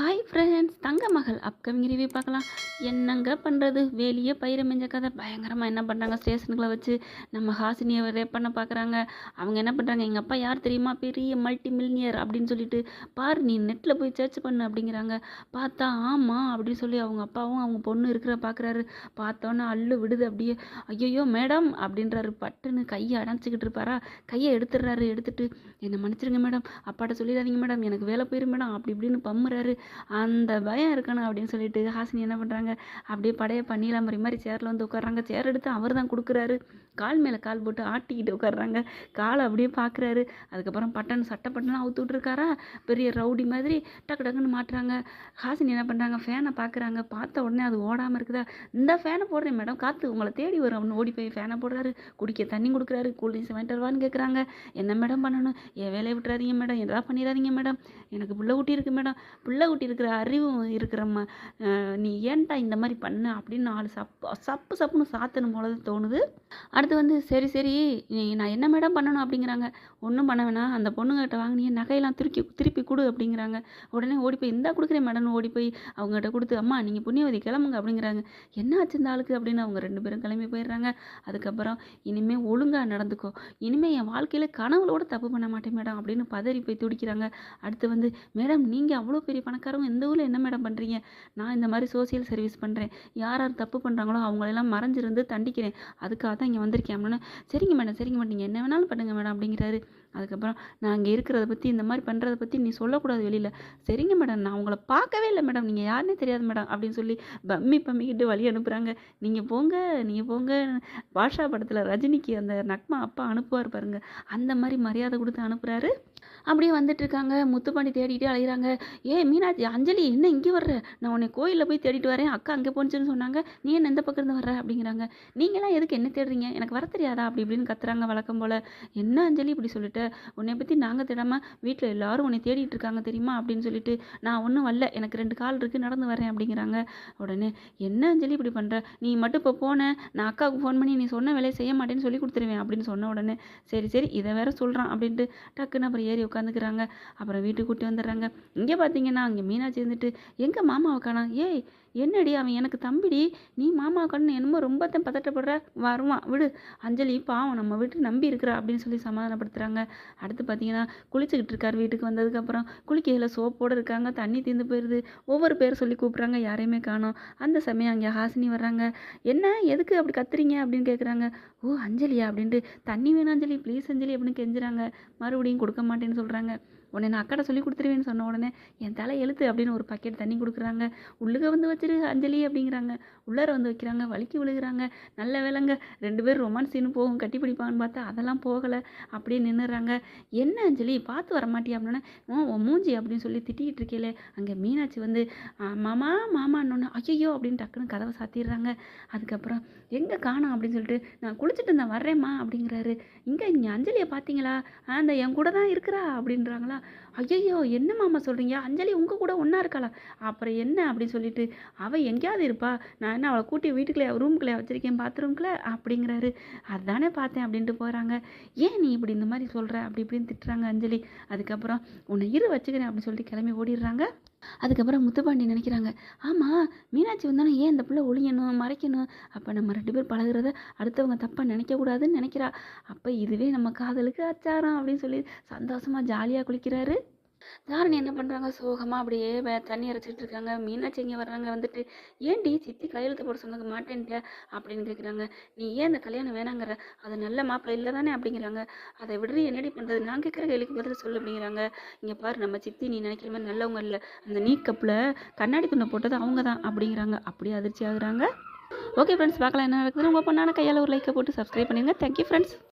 Hi friends தங்க மகள் upcoming review பார்க்கலாம். என்னங்க பண்ணுறது வெளியே பயிரை மெஞ்ச கதை. பயங்கரமாக என்ன பண்ணுறாங்க ஸ்டேஷனுக்குள்ள வச்சு நம்ம ஹாசினியை ரேப் பண்ண பார்க்குறாங்க அவங்க என்ன பண்ணுறாங்க எங்கள் அப்பா யார் தெரியுமா? பெரிய மல்டி மில்லினியர் அப்படின்னு சொல்லிட்டு பார் நீ நெட்டில் போய் சர்ச் பண்ணு அப்படிங்கிறாங்க. பார்த்தா ஆமாம் அப்படின்னு சொல்லி அவங்க அப்பாவும் அவங்க பொண்ணு இருக்கிற பார்க்குறாரு பார்த்தோன்னே அள்ளு விடுது அப்படியே. ஐயோ மேடம் அப்படின்றாரு. பட்டுன்னு கையை அடைச்சிக்கிட்டு இருப்பாரா? கையை எடுத்துடுறாரு எடுத்துட்டு. என்னை மன்னிச்சிருங்க மேடம் அப்பாட்ட சொல்லிடாதீங்க மேடம் எனக்கு வேலை போயிடும் மேடம் அப்படி இப்படின்னு பம்முறாரு. அந்த பயம் இருக்கணும் அப்படின்னு சொல்லிட்டு ஹாசினி என்ன பண்ணுறாங்க அப்படியே படைய பண்ணிலாமரி மாதிரி சேரில் வந்து உட்கார்றாங்க. சேர் எடுத்து அவர் தான் கொடுக்குறாரு. கால் மேலே கால் போட்டு ஆட்டிக்கிட்டு உட்காடுறாங்க காலை அப்படியே பார்க்குறாரு அதுக்கப்புறம் பட்டன் சட்டை பட்டன்லாம் அவுத்து விட்ருக்காரா பெரிய ரவுடி மாதிரி டக்கு டக்குன்னு மாட்டுறாங்க. ஹாசினி என்ன பண்ணுறாங்க ஃபேனை பார்க்குறாங்க பார்த்த உடனே அது ஓடாமல் இருக்குதா? இந்த ஃபேனை போடுறேன் மேடம் காற்று உங்களை தேடி வரும் அப்படின்னு ஓடி போய் ஃபேனை போடுறாரு. குடிக்க தண்ணி கொடுக்குறாரு. கூல்ட்ரிங்க்ஸ் வாங்கிட்டு கேட்குறாங்க என்ன மேடம் பண்ணணும்? என் வேலையை விட்டுறாதீங்க மேடம் எதாவது பண்ணிடாதீங்க மேடம் எனக்கு பிள்ளை குட்டி இருக்குது மேடம் பிள்ளை குட்டி இருக்கிற அறிவும் இருக்கிற ம நீ ஏன்டா இந்த மாதிரி பண்ண அப்படின்னு நாலு சப்பு சப்பு சப்புன்னு சாத்தணும் போல தோணுது. அடுத்து வந்து சரி சரி நீ நான் என்ன மேடம் பண்ணணும் அப்படிங்கிறாங்க. ஒன்றும் பண்ண வேணாம். அந்த பொண்ணுங்கிட்ட வாங்கினிய நகையெல்லாம் திருப்பி திருப்பி கொடு அப்படிங்கிறாங்க. உடனே ஓடி போய் இந்தா கொடுக்குறேன் மேடம் ஓடி போய் அவங்ககிட்ட கொடுத்து அம்மா நீங்கள் புண்ணியவதி கிளம்புங்க அப்படிங்கிறாங்க. என்ன ஆச்சு இந்த ஆளுக்கு அப்படின்னு அவங்க ரெண்டு பேரும் கிளம்பி போயிடுறாங்க. அதுக்கப்புறம் இனிமேல் ஒழுங்காக நடந்துக்கோ. இனிமேல் என் வாழ்க்கையில் கனவுளோட தப்பு பண்ண மாட்டேன் மேடம் அப்படின்னு பதறி போய் துடிக்கிறாங்க. அடுத்து வந்து மேடம் நீங்கள் அவ்வளோ பெரிய பணம் பணக்காரவங்க இந்த ஊரில் என்ன மேடம் பண்ணுறீங்க நான் இந்த மாதிரி சோசியல் சர்வீஸ் பண்ணுறேன் யார் யார் தப்பு பண்ணுறாங்களோ அவங்களெல்லாம் மறைஞ்சிருந்து தண்டிக்கிறேன். அதுக்காக தான் இங்கே வந்திருக்கேன் அப்படின்னு. சரிங்க மேடம் சரிங்க மேடம் நீங்கள் என்ன வேணாலும் பண்ணுங்கள் மேடம் அப்படிங்கிறாரு. அதுக்கப்புறம் நான் அங்கே இருக்கிறத பற்றி இந்த மாதிரி பண்ணுறத பற்றி நீ சொல்லக்கூடாது வெளியில். சரிங்க மேடம் நான் உங்களை பார்க்கவே இல்லை மேடம். நீங்கள் யாருன்னே தெரியாது மேடம். அப்படின்னு சொல்லி பம்மி பம்மிக்கிட்டு வழி அனுப்புகிறாங்க நீங்கள் போங்க நீங்கள் போங்க. பாஷா படத்தில் ரஜினிக்கு அந்த நக்மா அப்பா அனுப்புவார் பாருங்க. அந்த மாதிரி மரியாதை கொடுத்து அனுப்புகிறாரு அப்படியே வந்துட்டு இருக்காங்க. முத்துப்பாண்டி தேடிட்டே அலைகிறாங்க ஏ மீனாட்சி அஞ்சலி என்ன இங்கே வர்ற? நான் உன்னை கோயிலில் போய் தேடிட்டு வரேன். அக்கா அங்கே போனுச்சுன்னு சொன்னாங்க. நீ என்ன எந்த பக்கம் இருந்து வர்ற? அப்படிங்கிறாங்க. நீங்களாம் எதுக்கு என்ன தேடுறீங்க? எனக்கு வர தெரியாதா? அப்படி இப்படின்னு கத்துறாங்க வழக்கம் போல். என்ன அஞ்சலி? இப்படி சொல்லிட்டு உன்னை பற்றி நாங்கள் தேடாமல் வீட்டில் எல்லாரும் உன்னை தேடிட்டு இருக்காங்க தெரியுமா? அப்படின்னு சொல்லிட்டு நான் ஒன்றும் வரல. எனக்கு ரெண்டு கால் இருக்குது நடந்து வரேன். அப்படிங்கிறாங்க. உடனே என்ன அஞ்சலி இப்படி பண்ணுற நீ மட்டும் இப்போ போனேன் நான் அக்காவுக்கு ஃபோன் பண்ணி நீ சொன்ன வேலையை செய்ய மாட்டேன்னு சொல்லி கொடுத்துருவேன். அப்படின்னு சொன்ன உடனே சரி சரி. இதை வேற சொல்கிறான் அப்படின்ட்டு டக்குன்னு அப்புறம் ஏறி உட்காந்துக்கிறாங்க. அப்புறம் வீட்டுக்கு கூட்டி வந்துடுறாங்க. இங்கே பார்த்தீங்கன்னா அங்கே மீனாட்சி இருந்துட்டு எங்கே மாமாவை காணா ஏய் என்னடி அவன் எனக்கு தம்பிடி? நீ மாமா கண்ணு என்னமோ ரொம்ப தான் பதட்டப்படுற. வருவான். விடு. அஞ்சலி பாவம் நம்ம வீட்டு நம்பி இருக்கிறா அப்படின்னு சொல்லி சமாதானப்படுத்துகிறாங்க அடுத்து பார்த்தீங்கன்னா குளிச்சுக்கிட்டு இருக்கார் வீட்டுக்கு வந்ததுக்கப்புறம். குளிக்கையில் சோப்போடு இருக்காங்க. தண்ணி தீர்ந்து போயிடுது ஒவ்வொரு பேர் சொல்லி கூப்பிட்றாங்க. யாரையுமே காணும். அந்த சமயம் அங்கே ஹாசினி வர்றாங்க. என்ன? எதுக்கு அப்படி கத்துறீங்க? அப்படின்னு கேட்குறாங்க ஓ அஞ்சலியா? அப்படின்ட்டு. தண்ணி வேணும் அஞ்சலி. ப்ளீஸ் அஞ்சலி அப்படின்னு கெஞ்சுறாங்க. மறுபடியும் கொடுக்க மாட்டேன்னு சொல்கிறாங்க உடனே நான் அக்காட்ட சொல்லி கொடுத்துருவேன்னு சொன்ன உடனே என் தலை எழுத்து அப்படின்னு ஒரு பக்கெட் தண்ணி கொடுக்குறாங்க. உள்ளுக வந்து வச்சிரு அஞ்சலி அப்படிங்கிறாங்க. உள்ளார வந்து வைக்கிறாங்க வலிக்கு விழுகிறாங்க. நல்ல வேலைங்க ரெண்டு பேரும் ரொமான்ஸ் சீனு போகும் கட்டி பிடிப்பாங்கன்னு பார்த்தா அதெல்லாம் போகலை. அப்படியே நின்றுறாங்க என்ன அஞ்சலி பார்த்து வர மாட்டியா? அப்படின்னா "உன் மூஞ்சி அப்படின்னு சொல்லி திட்டிக்கிட்டு இருக்கேலே அங்கே மீனாட்சி வந்து மாமா மாமான்னொன்னே ஐயோ அப்படின்னு டக்குன்னு கதவை சாத்திடுறாங்க. அதுக்கப்புறம் எங்கே காணோம் அப்படின்னு சொல்லிட்டு நான் குளிச்சுட்டு நான் வர்றேம்மா அப்படிங்கிறாரு. இங்கே இங்கே அஞ்சலியை பார்த்தீங்களா? அந்த என் கூட தான் இருக்கிறா அப்படின்றாங்களா? ஐயையோ என்ன மாமா சொல்கிறீங்க அஞ்சலி உங்கள் கூட ஒன்றா இருக்காளா? அப்புறம் என்ன அப்படின்னு சொல்லிட்டு அவள் எங்கேயாவது இருப்பா. நான் என்ன அவளை கூட்டி வீட்டுக்குள்ளே ரூம்குள்ளே வச்சுருக்கேன் பாத்ரூம்குள்ளே அப்படிங்கிறாரு. அதானே பார்த்தேன் அப்படின்ட்டு போகிறாங்க ஏன் நீ இப்படி இந்த மாதிரி சொல்கிற அப்படி இப்படின்னு திட்டுறாங்க அஞ்சலி. அதுக்கப்புறம் உன்னை இரு வச்சுக்கிறேன் அப்படின்னு சொல்லிட்டு கிளம்பி ஓடிடுறாங்க. அதுக்கப்புறம் முத்துப்பாண்டி நினைக்கிறாங்க ஆமாம் மீனாட்சி வந்தாலும் ஏன் இந்த பிள்ளை ஒழியணும் மறைக்கணும்? அப்போ நம்ம ரெண்டு பேர் பழகிறத அடுத்தவங்க தப்பாக நினைக்கக்கூடாதுன்னு நினைக்கிறா. அப்போ இதுவே நம்ம காதலுக்கு அச்சாரம் அப்படின்னு சொல்லி சந்தோஷமாக ஜாலியாக குளிக்கிறாரு. தாரணி என்ன பண்ணுறாங்க சோகமாக அப்படியே வே- தண்ணி அரைச்சிட்டு இருக்காங்க. மீனாட்சி இங்கே வர்றாங்க? வந்துட்டு ஏன்டி சித்தி கையெழுத்து போட சொன்னது மாட்டேன்ட்ட? அப்படின்னு கேட்குறாங்க நீ ஏன் இந்த கல்யாணம் வேணாங்கிற? அது நல்ல மாப்பிள்ளை இல்லை தானே அப்படிங்கிறாங்க. அதை விடுறி என்னடி பண்ணுறது நான் கேட்குற கேள்விக்கு பதில் சொல்லு அப்படிங்கிறாங்க. இங்கே பாரு நம்ம சித்தி நீ நினைக்கிற மாதிரி நல்லவங்க இல்லை. அந்த நீ கப்பில் கண்ணாடி துண்டை போட்டது அவங்க தான். அப்படிங்கிறாங்க. அப்படியே அதிர்ச்சி ஆகுறாங்க. ஓகே ஃப்ரெண்ட்ஸ் பார்க்கலாம் என்ன நடக்குதுன்னு உங்கள் பொண்ணான கையால் ஒரு லைக்கை போட்டு சப்ஸ்கிரைப் பண்ணிடுங்க தேங்க்யூ ஃப்ரெண்ட்ஸ்